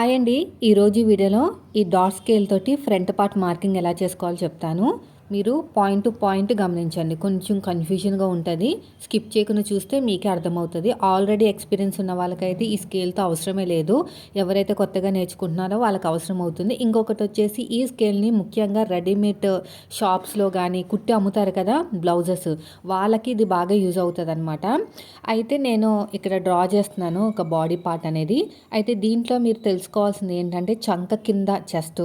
Hi అండి. ఈరోజు వీడియోలో ఈ డాట్ స్కేల్ తోటి ఫ్రంట్ పార్ట్ మార్కింగ్ ఎలా చేసుకోవాలో చెప్తాను. మీరు పాయింట్ టు పాయింట్ గమనించండి. కొంచెం కన్ఫ్యూజన్గా ఉంటుంది. స్కిప్ చేయకుండా చూస్తే మీకే అర్థమవుతుంది. ఆల్రెడీ ఎక్స్పీరియన్స్ ఉన్న వాళ్ళకైతే ఈ స్కేల్తో అవసరమే లేదు. ఎవరైతే కొత్తగా నేర్చుకుంటున్నారో వాళ్ళకి అవసరం అవుతుంది ఇంకొకటి వచ్చేసి ఈ స్కేల్ని ముఖ్యంగా రెడీమేడ్ షాప్స్లో కానీ కుట్టి అమ్ముతారు కదా బ్లౌజెస్ వాళ్ళకి ఇది బాగా యూజ్ అవుతుంది అనమాట అయితే నేను ఇక్కడ డ్రా చేస్తున్నాను ఒక బాడీ పార్ట్ అనేది. అయితే దీంట్లో మీరు తెలుసుకోవాల్సింది ఏంటంటే చంక కింద చెస్ట్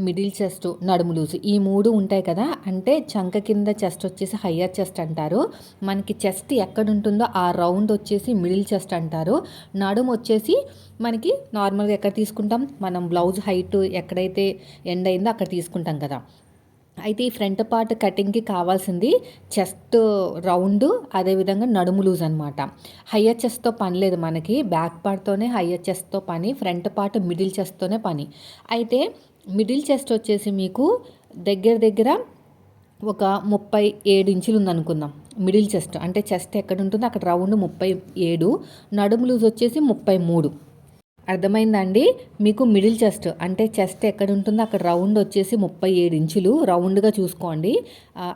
మిడిల్ చెస్ట్ నడుము లూజు ఈ మూడు ఉంటాయి కదా. అంటే చంక కింద చెస్ట్ వచ్చేసి హయ్యర్ చెస్ట్ అంటారు. మనకి చెస్ట్ ఎక్కడ ఉంటుందో ఆ రౌండ్ వచ్చేసి మిడిల్ చెస్ట్ అంటారు. నడుము వచ్చేసి మనకి నార్మల్గా ఎక్కడ తీసుకుంటాం? మనం బ్లౌజ్ హైట్ ఎక్కడైతే ఎండ్ అయిందో అక్కడ తీసుకుంటాం కదా. అయితే ఈ ఫ్రంట్ పార్ట్ కటింగ్కి కావాల్సింది చెస్ట్ రౌండ్ అదేవిధంగా నడుము లూజ్ అనమాట హయ్యర్ చెస్ట్తో పని లేదు మనకి బ్యాక్ పార్ట్తోనే హయ్యర్ చెస్ట్తో పని ఫ్రంట్ పార్ట్ మిడిల్ చెస్ట్తోనే పని. అయితే మిడిల్ చెస్ట్ వచ్చేసి మీకు దగ్గర దగ్గర ఒక ముప్పై ఏడు ఇంచులు ఉందనుకుందాం. మిడిల్ చెస్ట్ అంటే చెస్ట్ ఎక్కడ ఉంటుందో అక్కడ రౌండ్ ముప్పై ఏడు నడుము లూజ్ వచ్చేసి ముప్పై మూడు. అర్థమైందండి? మీకు మిడిల్ చెస్ట్ అంటే చెస్ట్ ఎక్కడ ఉంటుందో అక్కడ రౌండ్ వచ్చేసి ముప్పై ఏడు ఇంచులు రౌండ్గా చూసుకోండి.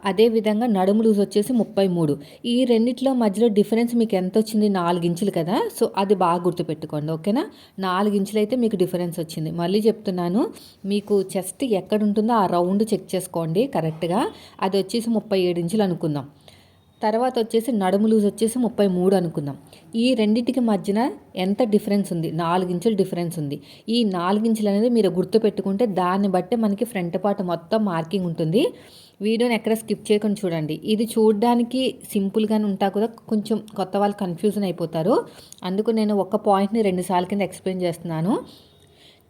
అదేవిధంగా నడుము లూజ్ వచ్చేసి ముప్పై మూడు. ఈ రెండిట్లో మధ్యలో డిఫరెన్స్ మీకు ఎంత వచ్చింది? నాలుగు ఇంచులు కదా? సో అది బాగా గుర్తుపెట్టుకోండి ఓకేనా? నాలుగు ఇంచులు అయితే మీకు డిఫరెన్స్ వచ్చింది. మళ్ళీ చెప్తున్నాను మీకు చెస్ట్ ఎక్కడ ఉంటుందో ఆ రౌండ్ చెక్ చేసుకోండి కరెక్ట్గా. అది వచ్చేసి ముప్పై ఏడు ఇంచులు అనుకుందాం. తర్వాత వచ్చేసి నడుము లూజ్ వచ్చేసి ముప్పై మూడు అనుకుందాం. ఈ రెండింటికి మధ్యన ఎంత డిఫరెన్స్ ఉంది? నాలుగించుల డిఫరెన్స్ ఉంది. ఈ నాలుగించులు అనేది మీరు గుర్తుపెట్టుకుంటే దాన్ని బట్టి మనకి ఫ్రంట్ పార్ట్ మొత్తం మార్కింగ్ ఉంటుంది. వీడియోని ఎక్కడ స్కిప్ చేయకుండా చూడండి. ఇది చూడడానికి సింపుల్గానే ఉంటా కూడా కొంచెం కొత్త వాళ్ళు కన్ఫ్యూజన్ అయిపోతారు. అందుకు నేను ఒక పాయింట్ని రెండు సార్లు కింద ఎక్స్ప్లెయిన్ చేస్తున్నాను.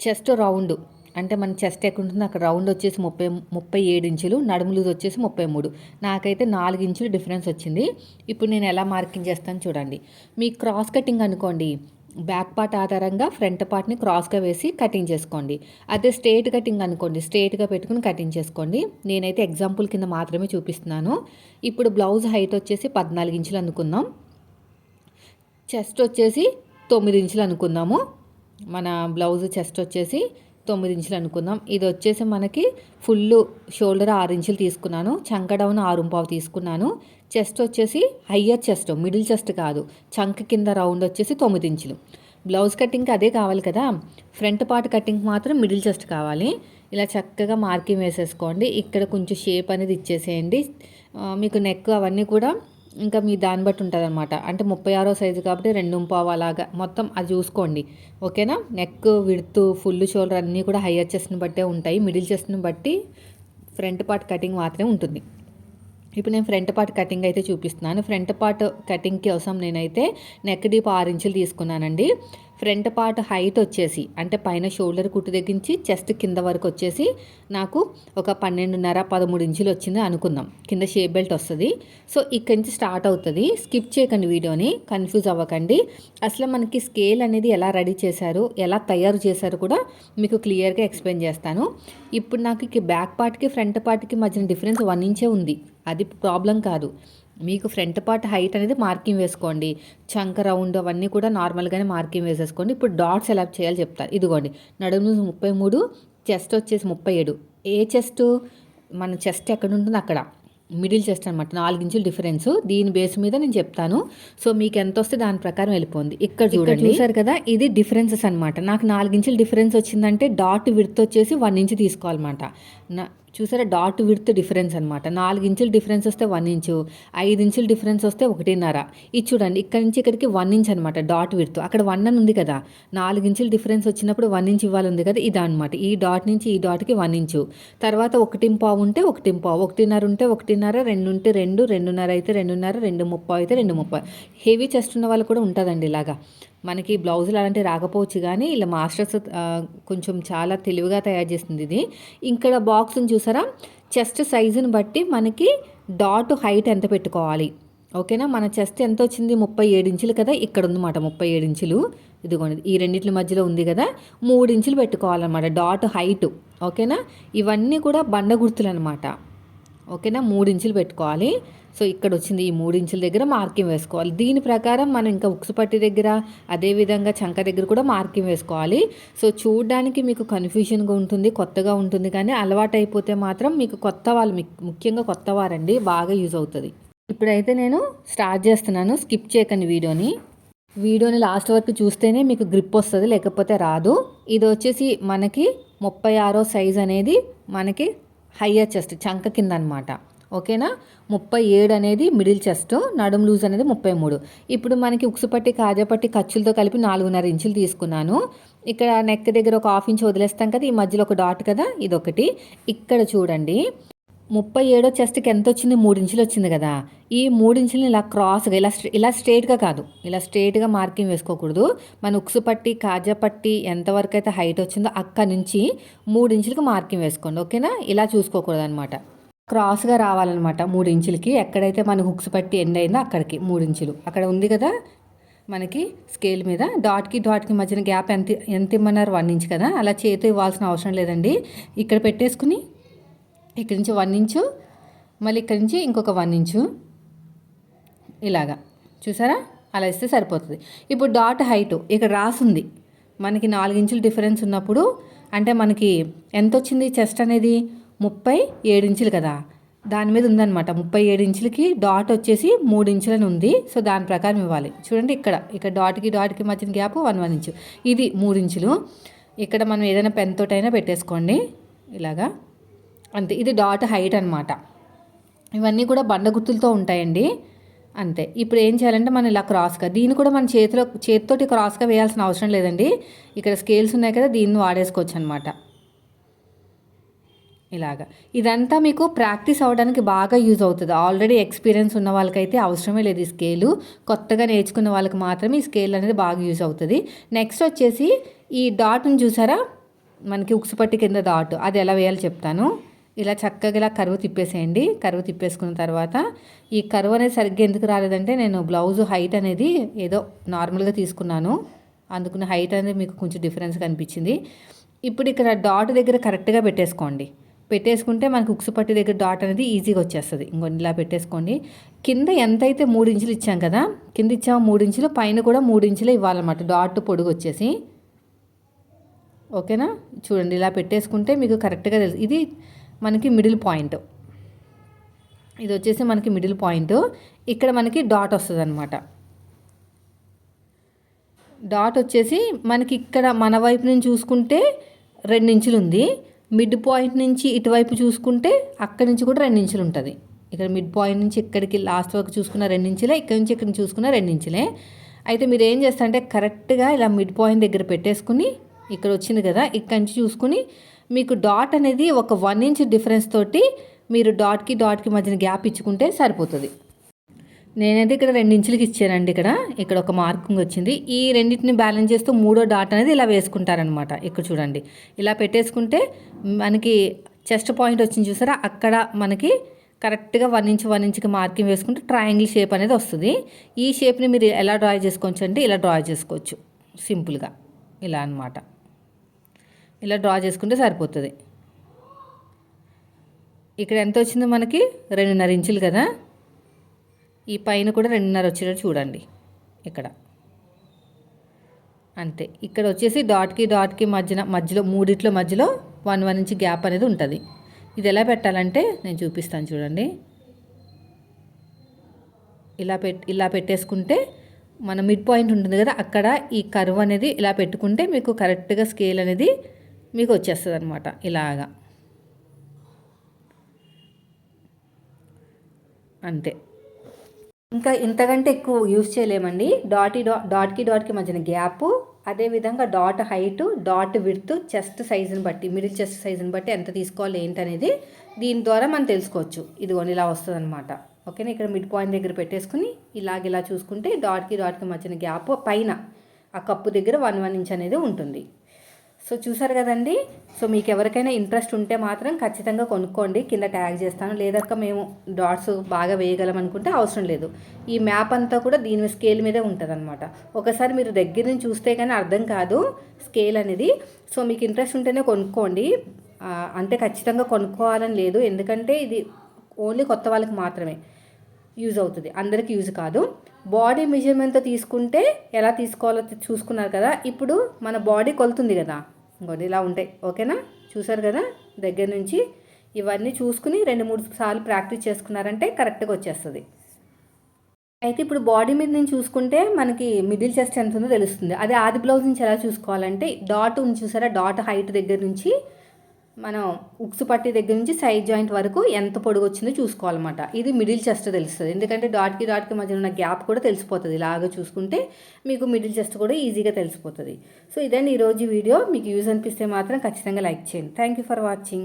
Chest round. అంటే మన చెస్ట్ ఎక్కడ ఉంటుంది అక్కడ రౌండ్ వచ్చేసి ముప్పై ముప్పై ఏడు ఇంచులు నడుములు వచ్చేసి ముప్పై మూడు. నాకైతే నాలుగు ఇంచులు డిఫరెన్స్ వచ్చింది. ఇప్పుడు నేను ఎలా మార్కింగ్ చేస్తాను చూడండి. మీ క్రాస్ కటింగ్ అనుకోండి. బ్యాక్ పార్ట్ ఆధారంగా ఫ్రంట్ పార్ట్ని క్రాస్గా వేసి కటింగ్ చేసుకోండి. అదే స్ట్రేట్ కటింగ్ అనుకోండి. స్ట్రేట్గా పెట్టుకుని కటింగ్ చేసుకోండి. నేనైతే ఎగ్జాంపుల్ కింద మాత్రమే చూపిస్తున్నాను. ఇప్పుడు బ్లౌజ్ హైట్ వచ్చేసి పద్నాలుగు ఇంచులు అనుకుందాం. చెస్ట్ వచ్చేసి తొమ్మిది ఇంచులు అనుకుందాము. మన బ్లౌజ్ చెస్ట్ వచ్చేసి తొమ్మిది ఇంచులు అనుకుందాం. ఇది వచ్చేసి మనకి ఫుల్ షోల్డర్ ఆరు ఇంచులు తీసుకున్నాను. చంక డౌన్ ఆరు పావు తీసుకున్నాను. చెస్ట్ వచ్చేసి హయ్యర్ చెస్ట్ మిడిల్ చెస్ట్ కాదు. చంక కింద రౌండ్ వచ్చేసి తొమ్మిది ఇంచులు. బ్లౌజ్ కటింగ్కి అదే కావాలి కదా. ఫ్రంట్ పార్ట్ కటింగ్ మాత్రం మిడిల్ చెస్ట్ కావాలి. ఇలా చక్కగా మార్కింగ్ వేసేసుకోండి. ఇక్కడ కొంచెం షేప్ అనేది ఇచ్చేసేయండి. మీకు నెక్ అవన్నీ కూడా ఇంకా మీ దాన్ని బట్టి ఉంటుంది అనమాట అంటే ముప్పై ఆరో సైజు కాబట్టి రెండు పావు అలాగా. మొత్తం అది చూసుకోండి. ఓకేనా? నెక్ విడుతు ఫుల్ షోల్డర్ అన్నీ కూడా హయ్యర్ చెస్ట్ని బట్టే ఉంటాయి. మిడిల్ చెస్ట్ని బట్టి ఫ్రంట్ పార్ట్ కటింగ్ మాత్రమే ఉంటుంది. ఇప్పుడు నేను ఫ్రంట్ పార్ట్ కటింగ్ అయితే చూపిస్తున్నాను. ఫ్రంట్ పార్ట్ కటింగ్ కోసం నేనైతే నెక్ డీప్ ఆరు ఇంచులు తీసుకున్నానండి. ఫ్రంట్ పార్ట్ హైట్ వచ్చేసి అంటే పైన షోల్డర్ కుట్టు దగ్గరించి చెస్ట్ కింద వరకు వచ్చేసి నాకు ఒక పన్నెండున్నర పదమూడు ఇంచులు వచ్చింది అనుకుందాం. కింద షేప్ బెల్ట్ వస్తుంది. సో ఇక్కడి నుంచి స్టార్ట్ అవుతుంది. స్కిప్ చేయకండి వీడియోని కన్ఫ్యూజ్ అవ్వకండి. అసలు మనకి స్కేల్ అనేది ఎలా రెడీ చేశారు ఎలా తయారు చేశారు కూడా మీకు క్లియర్గా ఎక్స్ప్లెయిన్ చేస్తాను. ఇప్పుడు నాకు బ్యాక్ పార్ట్కి ఫ్రంట్ పార్ట్కి మధ్యన డిఫరెన్స్ వన్ ఇంచే ఉంది. అది ప్రాబ్లం కాదు. మీకు ఫ్రంట్ పార్ట్ హైట్ అనేది మార్కింగ్ వేసుకోండి. చంక రౌండ్ అవన్నీ కూడా నార్మల్గానే మార్కింగ్ వేసేసుకోండి. ఇప్పుడు డాట్స్ ఎలా చేయాలో చెప్తారు ఇదిగోండి. నడుము ముప్పై మూడు చెస్ట్ వచ్చేసి ముప్పై ఏడు. ఏ చెస్ట్? మన చెస్ట్ ఎక్కడ ఉంటుందో అక్కడ. మిడిల్ చెస్ట్ అనమాట నాలుగు ఇంచుల డిఫరెన్స్. దీని బేస్ మీద నేను చెప్తాను. సో మీకు ఎంత వస్తే దాని ప్రకారం వెళ్ళిపోయింది ఇక్కడ చూడండి. చూసారు కదా ఇది డిఫరెన్సెస్ అనమాట నాకు నాలుగు ఇంచుల డిఫరెన్స్ వచ్చిందంటే డాట్ విడ్త్ వచ్చేసి వన్ ఇంచ్ తీసుకోవాలన్నమాట. చూసారా? డాట్ విడ్త్ డిఫరెన్స్ అనమాట నాలుగు ఇంచుల డిఫరెన్స్ వస్తే వన్ ఇంచు ఐదు ఇంచుల డిఫరెన్స్ వస్తే ఒకటిన్నర. ఇది చూడండి ఇక్కడ నుంచి ఇక్కడికి వన్ ఇంచ్ అనమాట డాట్ విడ్త్. అక్కడ వన్ అని ఉంది కదా నాలుగు ఇంచుల డిఫరెన్స్ వచ్చినప్పుడు వన్ ఇంచ్ ఇవ్వాలి ఉంది కదా ఇది అనమాట ఈ డాట్ నుంచి ఈ డాట్కి వన్ ఇంచు. తర్వాత ఒకటి పావు ఉంటే ఒకటి పావు. ఒకటిన్నర ఉంటే ఒకటిన్నర రెండు ఉంటే రెండు రెండున్నర అయితే రెండున్నర రెండు ముప్పై అయితే రెండు ముప్పై హెవీ చెస్ట్ ఉన్న వాళ్ళు కూడా ఉంటుందండి ఇలాగా. మనకి బ్లౌజులు అలాంటివి రాకపోవచ్చు కానీ ఇలా మాస్టర్స్ కొంచెం చాలా తెలివిగా తయారు చేస్తుంది ఇది. ఇక్కడ బాక్స్ని చూసారా? చెస్ట్ సైజుని బట్టి మనకి డాట్ హైట్ ఎంత పెట్టుకోవాలి? ఓకేనా? మన చెస్ట్ ఎంత వచ్చింది? ముప్పై ఏడు ఇంచులు కదా? ఇక్కడ ఉందన్నమాట ముప్పై ఏడు ఇంచులు. ఇదిగోండి ఈ రెండింటి మధ్యలో ఉంది కదా? మూడు ఇంచులు పెట్టుకోవాలన్నమాట డాట్ హైట్. ఓకేనా? ఇవన్నీ కూడా బండ గుర్తులు అనమాట ఓకేనా? మూడు ఇంచులు పెట్టుకోవాలి. సో ఇక్కడ వచ్చింది ఈ మూడు ఇంచుల దగ్గర మార్కింగ్ వేసుకోవాలి. దీని ప్రకారం మనం ఇంకా ఉక్సు పట్టి దగ్గర అదేవిధంగా చంక దగ్గర కూడా మార్కింగ్ వేసుకోవాలి. సో చూడడానికి మీకు కన్ఫ్యూజన్గా ఉంటుంది కొత్తగా ఉంటుంది కానీ అలవాటు అయిపోతే మాత్రం మీకు కొత్త వాళ్ళు ముఖ్యంగా కొత్త వారండి బాగా యూజ్ అవుతుంది. ఇప్పుడైతే నేను స్టార్ట్ చేస్తున్నాను స్కిప్ చేయకండి వీడియోని. వీడియోని లాస్ట్ వరకు చూస్తేనే మీకు గ్రిప్ వస్తుంది లేకపోతే రాదు. ఇది వచ్చేసి మనకి ముప్పై ఆరో సైజ్ అనేది మనకి హయ్యర్ చెస్ట్ చంక కింద అనమాట ఓకేనా? ముప్పై ఏడు అనేది మిడిల్ చెస్ట్ నడుం లూజ్ అనేది ముప్పై మూడు. ఇప్పుడు మనకి ఉక్సుపట్టి కాజపట్టి ఖర్చులతో కలిపి నాలుగున్నర ఇంచులు తీసుకున్నాను. ఇక్కడ నెక్ దగ్గర ఒక హాఫ్ ఇంచ్ వదిలేస్తాం కదా ఈ మధ్యలో ఒక డాట్ కదా ఇదొకటి. ఇక్కడ చూడండి. ముప్పై ఏడో చెస్ట్కి ఎంత వచ్చింది మూడించులు వచ్చింది కదా. ఈ మూడు ఇంచులని ఇలా క్రాస్గా ఇలా ఇలా స్ట్రేట్గా కాదు. ఇలా స్ట్రేట్గా మార్కింగ్ వేసుకోకూడదు. మన ఉక్సు పట్టి కాజా పట్టి ఎంతవరకు అయితే హైట్ వచ్చిందో అక్కడ నుంచి మూడించులకి మార్కింగ్ వేసుకోండి ఓకేనా? ఇలా చూసుకోకూడదు అనమాట క్రాస్గా రావాలన్నమాట మూడు ఇంచులకి ఎక్కడైతే మన హుక్స్ పట్టి ఎండ్ అయిందో అక్కడికి మూడు ఇంచులు అక్కడ ఉంది కదా మనకి స్కేల్ మీద. డాట్కి డాట్కి మధ్యన గ్యాప్ ఎంత ఎంత ఇమ్మన్నారు? వన్ ఇంచ్ కదా. అలా చేతి ఇవ్వాల్సిన అవసరం లేదండి. ఇక్కడ పెట్టేసుకుని ఇక్కడి నుంచి వన్ ఇంచు మళ్ళీ ఇక్కడి నుంచి ఇంకొక వన్ ఇంచు ఇలాగా. చూసారా? అలా ఇస్తే సరిపోతుంది. ఇప్పుడు డాట్ హైట్ ఇక్కడ రాసుంది. మనకి నాలుగించులు డిఫరెన్స్ ఉన్నప్పుడు అంటే మనకి ఎంత వచ్చింది చెస్ట్ అనేది? ముప్పై ఏడు ఇంచులు కదా. దాని మీద ఉందన్నమాట. ముప్పై ఏడు ఇంచులకి డాట్ వచ్చేసి మూడు ఇంచులని ఉంది. సో దాని ప్రకారం ఇవ్వాలి. చూడండి ఇక్కడ. ఇక్కడ డాట్కి డాట్కి మధ్యన గ్యాప్ వన్ వన్ ఇంచు ఇది మూడు ఇంచులు ఇక్కడ మనం ఏదైనా పెన్ తోటైనా పెట్టేసుకోండి. ఇలాగా. అంతే. ఇది డాట్ హైట్ అనమాట ఇవన్నీ కూడా బండ గుర్తులతో ఉంటాయండి. అంతే. ఇప్పుడు ఏం చేయాలంటే మనం ఇలా క్రాస్గా దీన్ని కూడా మన చేతిలో చేతితోటి క్రాస్గా వేయాల్సిన అవసరం లేదండి. ఇక్కడ స్కేల్స్ ఉన్నాయి కదా దీన్ని వాడేసుకోవచ్చు అనమాట ఇలాగా. ఇదంతా మీకు ప్రాక్టీస్ అవ్వడానికి బాగా యూజ్ అవుతుంది. ఆల్రెడీ ఎక్స్పీరియన్స్ ఉన్న వాళ్ళకైతే అవసరమే లేదు ఈ స్కేలు. కొత్తగా నేర్చుకున్న వాళ్ళకి మాత్రమే ఈ స్కేల్ అనేది బాగా యూజ్ అవుతుంది. నెక్స్ట్ వచ్చేసి ఈ డాట్ని చూసారా? మనకి ఉక్సుపట్టి కింద డాట్. అది ఎలా వేయాలో చెప్తాను. ఇలా చక్కగా ఇలా కరువు తిప్పేసేయండి. కరువు తిప్పేసుకున్న తర్వాత ఈ కరువు అనేది సరిగ్గా ఎందుకు రాలేదంటే నేను బ్లౌజ్ హైట్ అనేది ఏదో నార్మల్గా తీసుకున్నాను. అందుకున్న హైట్ అనేది మీకు కొంచెం డిఫరెన్స్ కనిపించింది. ఇప్పుడు ఇక్కడ డాట్ దగ్గర కరెక్ట్గా పెట్టేసుకోండి. పెట్టేసుకుంటే మనకు ఉక్సు పట్టి దగ్గర డాట్ అనేది ఈజీగా వచ్చేస్తుంది. ఇంకొన్ని ఇలా పెట్టేసుకోండి. కింద ఎంతైతే మూడు ఇంచులు ఇచ్చాం కదా కింద ఇచ్చాము మూడు ఇంచులు పైన కూడా మూడు ఇంచులు ఇవ్వాలన్నమాట. డాట్ పొడుగు వచ్చేసి. ఓకేనా? చూడండి ఇలా పెట్టేసుకుంటే మీకు కరెక్ట్గా తెలుసు. ఇది మనకి మిడిల్ పాయింట్. ఇది వచ్చేసి మనకి మిడిల్ పాయింట్. ఇక్కడ మనకి డాట్ వస్తుంది అనమాట డాట్ వచ్చేసి మనకి ఇక్కడ మన వైపు నుంచి చూసుకుంటే ఇంచులు ఉంది. మిడ్ పాయింట్ నుంచి ఇటువైపు చూసుకుంటే అక్కడి నుంచి కూడా ఇంచులు ఉంటుంది. ఇక్కడ మిడ్ పాయింట్ నుంచి ఇక్కడికి లాస్ట్ వరకు చూసుకున్న ఇంచులే ఇక్కడ నుంచి ఇక్కడ చూసుకున్న ఇంచులే. అయితే మీరు ఏం చేస్తారంటే కరెక్ట్గా ఇలా మిడ్ పాయింట్ దగ్గర పెట్టేసుకుని ఇక్కడ వచ్చింది కదా ఇక్కడి నుంచి చూసుకుని మీకు డాట్ అనేది ఒక వన్ ఇంచ్ డిఫరెన్స్ తోటి మీరు డాట్కి డాట్కి మధ్యన గ్యాప్ ఇచ్చుకుంటే సరిపోతుంది. నేనైతే ఇక్కడ రెండు ఇంచులకి ఇచ్చానండి ఇక్కడ. ఇక్కడ ఒక మార్కింగ్ వచ్చింది. ఈ రెండింటిని బ్యాలెన్స్ చేస్తూ మూడో డాట్ అనేది ఇలా వేసుకుంటారనమాట ఇక్కడ చూడండి. ఇలా పెట్టేసుకుంటే మనకి చెస్ట్ పాయింట్ వచ్చింది చూసారా? అక్కడ మనకి కరెక్ట్గా వన్ ఇంచ్ వన్ ఇంచ్కి మార్కింగ్ వేసుకుంటే ట్రయాంగిల్ షేప్ అనేది వస్తుంది. ఈ షేప్ని మీరు ఎలా డ్రా చేసుకోవచ్చు అంటే ఇలా డ్రా చేసుకోవచ్చు. సింపుల్గా ఇలా అనమాట ఇలా డ్రా చేసుకుంటే సరిపోతుంది. ఇక్కడ ఎంత వచ్చిందో మనకి? రెండున్నర ఇంచులు కదా? ఈ పైన కూడా రెండున్నర వచ్చేటట్టు చూడండి. ఇక్కడ. అంతే. ఇక్కడ వచ్చేసి డాట్కి డాట్కి మధ్యన మధ్యలో మూడిట్లో మధ్యలో వన్ వన్ ఇంచ్ గ్యాప్ అనేది ఉంటుంది. ఇది ఎలా పెట్టాలంటే నేను చూపిస్తాను చూడండి. ఇలా పెట్ ఇలా పెట్టేసుకుంటే మన మిడ్ పాయింట్ ఉంటుంది కదా అక్కడ ఈ కర్వ్ అనేది ఇలా పెట్టుకుంటే మీకు కరెక్ట్గా స్కేల్ అనేది మీకు వచ్చేస్తుంది అనమాట ఇలాగా. అంతే. ఇంకా ఇంతకంటే ఎక్కువ యూజ్ చేయలేమండి. డాట్ డా డాట్కి డాట్కి మధ్యన గ్యాప్ అదేవిధంగా dot height dot width chest సైజుని బట్టి మిడిల్ చెస్ట్ సైజుని బట్టి ఎంత తీసుకోవాలి ఏంటనేది దీని ద్వారా మనం తెలుసుకోవచ్చు. ఇదిగోని ఇలా వస్తుంది అనమాట ఓకేనా? ఇక్కడ మిడ్ పాయింట్ దగ్గర పెట్టేసుకుని ఇలాగ ఇలా చూసుకుంటే డాట్కి డాట్కి మధ్యన గ్యాప్ పైన ఆ కప్పు దగ్గర వన్ వన్ ఇంచ్ అనేది ఉంటుంది. సో చూసారు కదండి? సో మీకు ఎవరికైనా ఇంట్రెస్ట్ ఉంటే మాత్రం ఖచ్చితంగా కొనుక్కోండి. కింద ట్యాగ్ చేస్తాను. లేదక్క మేము డాట్స్ బాగా వేయగలం అనుకుంటే అవసరం లేదు. ఈ మ్యాప్ అంతా కూడా దీని స్కేల్ మీదే ఉంటుంది అనమాట ఒకసారి మీరు దగ్గర నుంచి చూస్తే కానీ అర్థం కాదు స్కేల్ అనేది. సో మీకు ఇంట్రెస్ట్ ఉంటేనే కొనుక్కోండి. అంటే ఖచ్చితంగా కొనుక్కోవాలని లేదు. ఎందుకంటే ఇది ఓన్లీ కొత్త వాళ్ళకి మాత్రమే యూజ్ అవుతుంది. అందరికి యూజ్ కాదు. బాడీ మెజర్మెంట్తో తీసుకుంటే ఎలా తీసుకోవాలో చూసుకున్నారు కదా? ఇప్పుడు మన బాడీ కొలుతుంది కదా. ఇంకోటి ఇలా ఉంటాయి. ఓకేనా? చూసారు కదా? దగ్గర నుంచి ఇవన్నీ చూసుకుని రెండు మూడు సార్లు ప్రాక్టీస్ చేసుకున్నారంటే కరెక్ట్గా వచ్చేస్తుంది. అయితే ఇప్పుడు బాడీ మీద నుంచి చూసుకుంటే మనకి మిడిల్ చెస్ట్ ఎంత ఉందో తెలుస్తుంది. అదే ఆది బ్లౌజ్ నుంచి ఎలా చూసుకోవాలంటే డాట్ ఉంది చూసారా? డాట్ హైట్ దగ్గర నుంచి మనం ఉక్స్ పట్టి దగ్గర నుంచి సైడ్ జాయింట్ వరకు ఎంత పొడుగు వచ్చిందో చూసుకోవాలన్నమాట. ఇది మిడిల్ చెస్ట్ తెలుస్తుంది. ఎందుకంటే డాట్కి డాట్కి మధ్య ఉన్న గ్యాప్ కూడా తెలిసిపోతుంది. ఇలాగా చూసుకుంటే మీకు మిడిల్ చెస్ట్ కూడా ఈజీగా తెలిసిపోతుంది. సో ఇదండి ఈరోజు వీడియో. మీకు యూజ్ అనిపిస్తే మాత్రం ఖచ్చితంగా లైక్ చేయండి. Thank you for watching